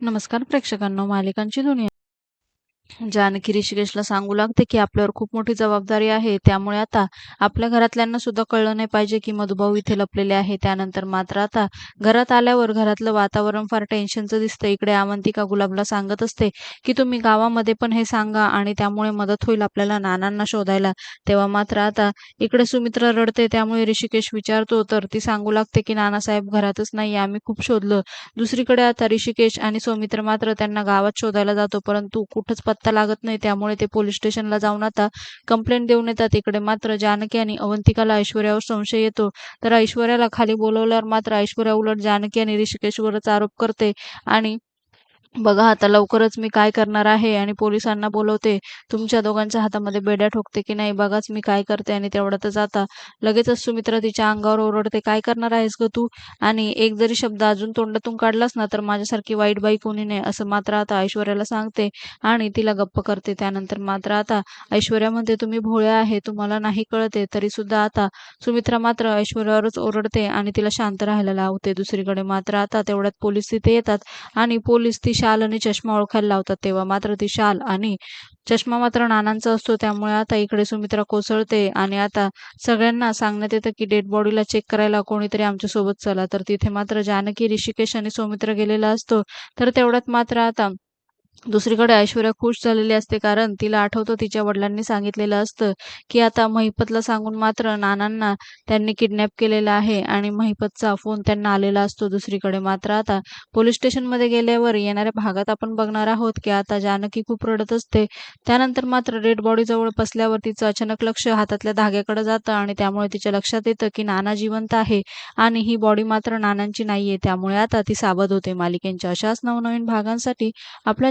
नमस्कार प्रेक्षकांनो मालिकांची दुनिया. जानकी ऋषिकेशला सांगू लागते की आपल्यावर खूप मोठी जबाबदारी आहे. त्यामुळे आता आपल्या घरातल्यांना सुद्धा कळलं नाही पाहिजे की मधुभाऊ इथे लपलेले आहे. त्यानंतर मात्र आता घरात आल्यावर घरातलं वातावरण फार टेन्शनचं दिसतं इकडे आमंतिका गुलाबला सांगत असते की तुम्ही गावामध्ये पण हे सांगा आणि त्यामुळे मदत होईल आपल्याला नानांना शोधायला. तेव्हा मात्र आता इकडे सुमित्रा रडते त्यामुळे ऋषिकेश विचारतो तर ती सांगू लागते की नानासाहेब घरातच नाही आम्ही खूप शोधलं. दुसरीकडे आता ऋषिकेश आणि सौमित्र मात्र त्यांना गावात शोधायला जातो परंतु कुठंच पत्ता लागत नाही. त्यामुळे ते पोलीस स्टेशनला जाऊन आता कंप्लेंट देऊन येतात. इकडे मात्र जानकी आणि अवंतिकाला ऐश्वर्यावर संशय येतो. तर ऐश्वर्याला खाली बोलवल्यावर मात्र ऐश्वर्या उलट जानकी आणि ऋषिकेशवरच आरोप करते आणि बघा आता लवकरच मी काय करणार आहे आणि पोलिसांना बोलवते. तुमच्या दोघांच्या हातामध्ये बेड्या ठोकते की नाही बघाच मी काय करते आणि तेवढ्यातच आता लगेचच सुमित्रा तिच्या अंगावर ओरडते काय करणार आहेस ग तू? आणि एक जरी शब्द अजून तोंडातून काढलास ना तर माझ्यासारखी वाईट बाई कोणी नाही असं मात्र आता ऐश्वर्याला सांगते आणि तिला गप्प करते. त्यानंतर मात्र आता ऐश्वर्या म्हणते तुम्ही भोळ्या आहे तुम्हाला नाही कळते तरी सुद्धा आता सुमित्रा मात्र ऐश्वर्यावरच ओरडते आणि तिला शांत राहायला लावते. दुसरीकडे मात्र आता तेवढ्यात पोलीस तिथे येतात आणि पोलीस ती शाल आणि चष्मा ओळखायला लावतात तेव्हा. मात्र ती शाल आणि चष्मा मात्र नानांचा असतो. त्यामुळे आता इकडे सुमित्रा कोसळते आणि आता सगळ्यांना सांगण्यात येतं की डेड बॉडीला चेक करायला कोणीतरी आमच्यासोबत चला. तर तिथे मात्र जानकी ऋषिकेश आणि सुमित्रा गेलेला असतो. तर तेवढ्यात मात्र आता दुसरीकडे ऐश्वर्या खुश झालेली असते कारण तिला आठवतं तिच्या वडिलांनी सांगितलेलं असतं की आता महिपतला सांगून मात्र नानांना त्यांनी किडनॅप केलेला आहे आणि महिपतचा फोन त्यांना आलेला असतो दुसरीकडे. मात्र आता पोलीस स्टेशनमध्ये गेल्यावर येणाऱ्या भागात आपण बघणार आहोत की आता जानकी खूप रडत असते. त्यानंतर मात्र रेड बॉडी जवळ बसल्यावर तिचं अचानक लक्ष हातातल्या धाग्याकडे जातं आणि त्यामुळे तिच्या लक्षात येतं की नाना जिवंत आहे आणि ही बॉडी मात्र नानांची नाहीये. त्यामुळे आता ती सावध होते. मालिकेंच्या अशाच नवनवीन भागांसाठी आपल्या